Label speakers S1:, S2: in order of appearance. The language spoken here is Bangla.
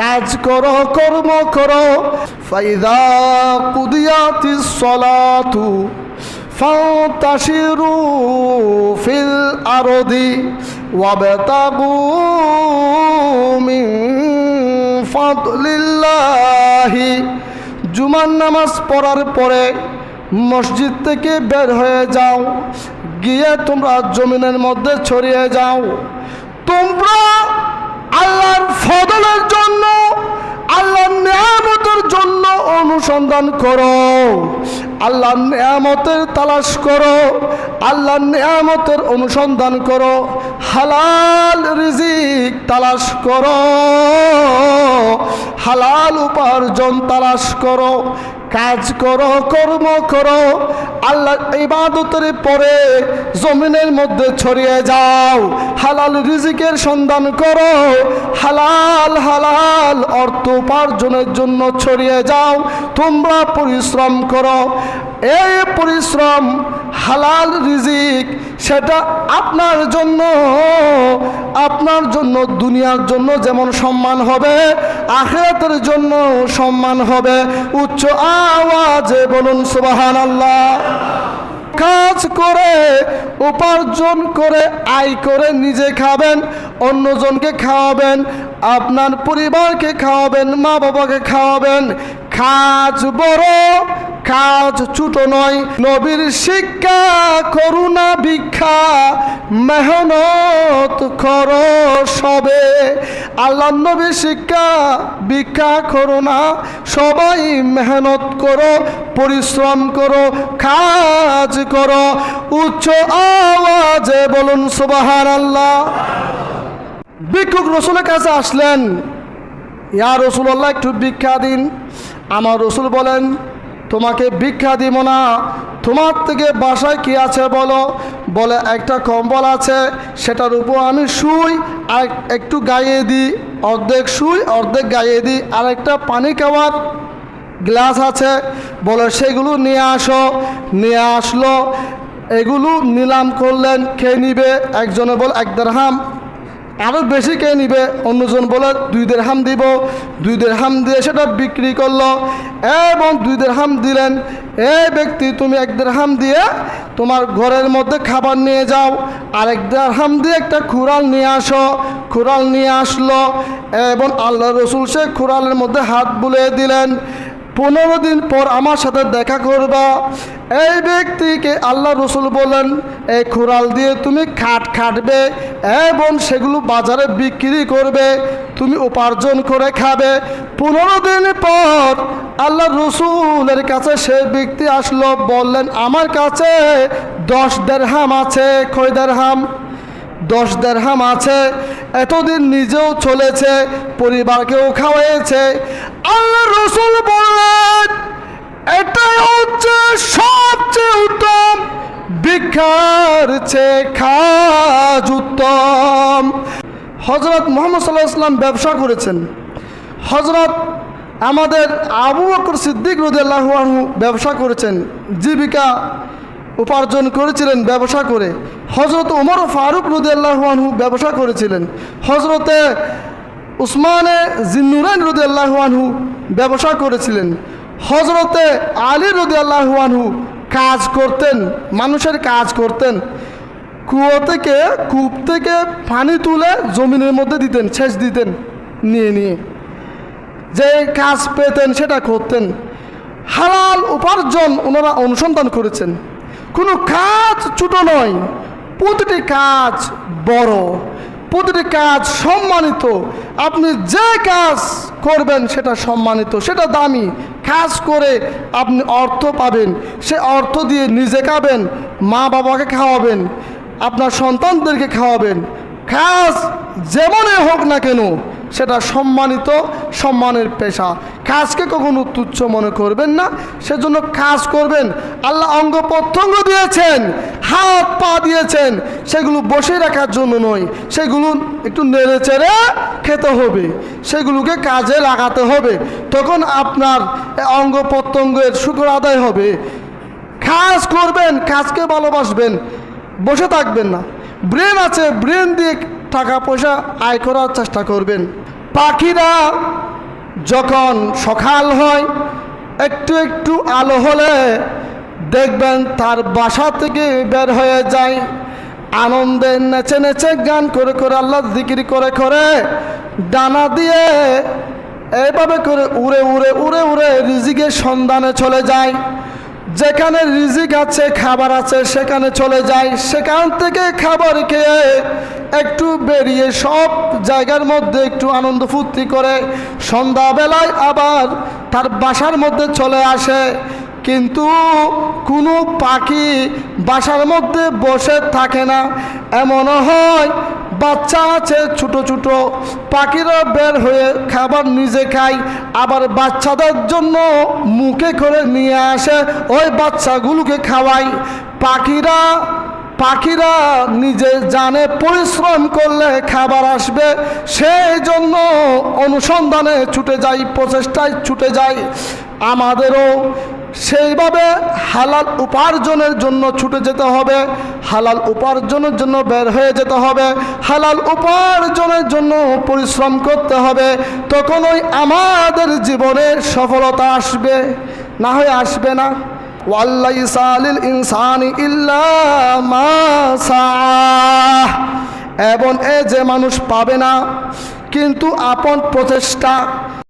S1: কাজ করো কর্ম করো ফাইদা কুদিয়াতি সলাতু فانتشروا في الأرض وابتغوا من فضل الله জুমার নামাজ পড়ার পরে মসজিদ থেকে বের হয়ে যাও গিয়ে তোমরা জমিনের মধ্যে ছড়িয়ে যাও তোমরা আল্লাহর ফদলের জন্য, আল্লাহর নিয়ামতের জন্য অনুসন্ধান করো। আল্লাহর নিয়ামতের তালাশ করো। আল্লাহর নিয়ামতের অনুসন্ধান করো। হালাল রিজিক তালাশ করো। হালাল উপার্জন তালাশ করো। কাজ করো, কর্ম করো। আল্লাহ ইবাদতের পরে জমিনের মধ্যে ছড়িয়ে যাও। হালাল রিজিকের সন্ধান করো। হালাল হালাল অর্থ উপার্জনের জন্য ছড়িয়ে যাও। তোমরা পরিশ্রম করো। এই পরিশ্রম হালাল রিজিক, সেটা আপনার জন্য। আপনার জন্য, দুনিয়ার জন্য যেমন সম্মান হবে, আখেরাতের জন্য সম্মান হবে। উচ্চ আওয়াজে বলুন সুবাহান আল্লাহ কাজ করে, উপার্জন করে, আয় করে নিজে খাবেন, অন্যজনকে খাওয়াবেন, আপনার পরিবারকে খাওয়াবেন মা বাবাকে খাওয়াবেন। কাজ বড় কাজ ছুটো নয়। নবীর শিক্ষা, করুণা, ভিক্ষা, মেহনত করো সবে। আল্লাহ নবীর শিক্ষা, ভিক্ষা, করুণা, সবাই মেহনত করো, পরিশ্রম করো, কাজ করো। উচ্চ আওয়াজে বলুন সুবাহান আল্লাহ ভিক্ষুক রসুলের কাছে আসলেন, ইয়া রসুল্লাহ একটু ভিক্ষা দিন। আমার রসুল বলেন তোমাকে ভিক্ষা দিব না। তোমার থেকে বাসায় কি আছে বলো? বলে, একটা কম্বল আছে, সেটার উপর আমি শুই, আর একটু গাইয়ে দিই। অর্ধেক শুই, অর্ধেক গাইয়ে দিই। আর একটা পানি খাওয়ার গ্লাস আছে। বলে, সেগুলো নিয়ে আসো। নিয়ে আসলো। এগুলো নিলাম করলেন। খেয়ে নিবে। একজনে বল, এক দেড়হাম। আরও বেশি কে নিবে? অন্যজন বলে, দুই দেড়হাম দিব। দুই দেড়হাম দিয়ে সেটা বিক্রি করল। এবং দুই দেড়হাম দিলেন। এ ব্যক্তি, তুমি এক দের হাম দিয়ে তোমার ঘরের মধ্যে খাবার নিয়ে যাও। আর এক দেড়হাম দিয়ে একটা খুরাল নিয়ে আসো। খুরাল নিয়ে আসলো। এবং আল্লাহ রসুল সে খুরালের মধ্যে হাত বুলিয়ে দিলেন। পনেরো দিন পর আমার সাথে দেখা করবা। এই ব্যক্তিকে আল্লাহ রসুল বলেন, এই খুরাল দিয়ে তুমি খাট খাটবে এবং সেগুলো বাজারে বিক্রি করবে। তুমি উপার্জন করে খাবে। পনেরো দিন পর আল্লাহ রসুলের কাছে সে ব্যক্তি আসলো, বললেন, আমার কাছে দশ দেড়হাম আছে, কয় দেড়হাম? দশ দেড়হাম আছে। এতদিন নিজেও চলেছে, পরিবারকেও খাওয়াইছে। আল্লাহ রসুল বললেন, এটাই হচ্ছে সবচেয়ে উত্তম, ভিক্ষার খাজ উত্তম। হজরত মোহাম্মদ সাল্লাহ ইসলাম ব্যবসা করেছেন। হজরত আমাদের আবু বকর সিদ্দিক রদিয়াল্লাহু ব্যবসা করেছেন, জীবিকা উপার্জন করেছিলেন, ব্যবসা করে। হজরত উমর ফারুক রদিয়াল্লাহু আনহু ব্যবসা করেছিলেন। হজরতে উসমানে জিন্নুরাইন রদিয়াল্লাহু আনহু ব্যবসা করেছিলেন। হজরতে আলী রদিয়াল্লাহু আনহু কাজ করতেন, মানুষের কাজ করতেন। কুয়ো থেকে, কূপ থেকে পানি তুলে জমিনের মধ্যে দিতেন, সেচ দিতেন, নিয়ে নিয়ে। যে কাজ পেতেন সেটা করতেন। হালাল উপার্জন ওনারা অনুসন্ধান করেছেন। কোনো কাজ ছোট নয়, প্রতিটি কাজ বড়, প্রতিটি কাজ সম্মানিত। আপনি যে কাজ করবেন সেটা সম্মানিত, সেটা দামি। কাজ করে আপনি অর্থ পাবেন, সে অর্থ দিয়ে নিজে খাবেন, মা বাবাকে খাওয়াবেন, আপনার সন্তানদেরকে খাওয়াবেন। কাজ যেমনই হোক না কেন সেটা সম্মানিত সম্মানের পেশা। কাজকে কখনো তুচ্ছ মনে করবেন না, সেজন্য কাজ করবেন। আল্লাহ অঙ্গ প্রত্যঙ্গ দিয়েছেন, হাত পা দিয়েছেন, সেগুলো বসে রাখার জন্য নয়, সেগুলো একটু নেড়ে চেড়ে খেতে হবে, সেগুলোকে কাজে লাগাতে হবে। তখন আপনার অঙ্গ প্রত্যঙ্গের শুক্র আদায় হবে। কাজ করবেন, কাজকে ভালোবাসবেন, বসে থাকবেন না। ব্রেন আছে, ব্রেন দিয়ে টাকা পয়সা আয় করার চেষ্টা করবেন। পাখিরা যখন সকাল হয়, একটু একটু আলো হলে দেখবেন তার বাসা থেকে বের হয়ে যায়। আনন্দে নেচে নেচে গান করে করে আল্লাহ জিকির করে করে ডানা দিয়ে এইভাবে করে উড়ে উড়ে উড়ে উড়ে রিজিকের সন্ধানে চলে যায়। যেখানে রিজিক আছে, খাবার আছে, সেখানে চলে যায়। সেখান থেকে খাবার খেয়ে একটু বেরিয়ে সব জায়গার মধ্যে একটু আনন্দ ফুর্তি করে সন্ধ্যাবেলায় আবার তার বাসার মধ্যে চলে আসে। কিন্তু কোনো পাখি বাসার মধ্যে বসে থাকে না। এমনও হয় বাচ্চা আছে ছোট ছোট, পাখিরা বের হয়ে খাবার নিজে খায়, আবার বাচ্চাদের জন্য মুখে করে নিয়ে আসে, ওই বাচ্চাগুলোকে খাওয়ায়। পাখিরা পাখিরা নিজে জানে পরিশ্রম করলে খাবার আসবে সেই জন্য অনুসন্ধানে ছুটে যাই, প্রচেষ্টায় ছুটে যাই। আমাদেরও সেইভাবে হালাল উপার্জনের জন্য ছুটে যেতে হবে, হালাল উপার্জনের জন্য বের হয়ে যেতে হবে, হালাল উপার্জনের জন্য পরিশ্রম করতে হবে, তখনই আমাদের জীবনে সফলতা আসবে, না হয়ে আসবে না। আলিল ইনসানি মা। এবং এ যে মানুষ পাবে না কিন্তু আপন প্রচেষ্টা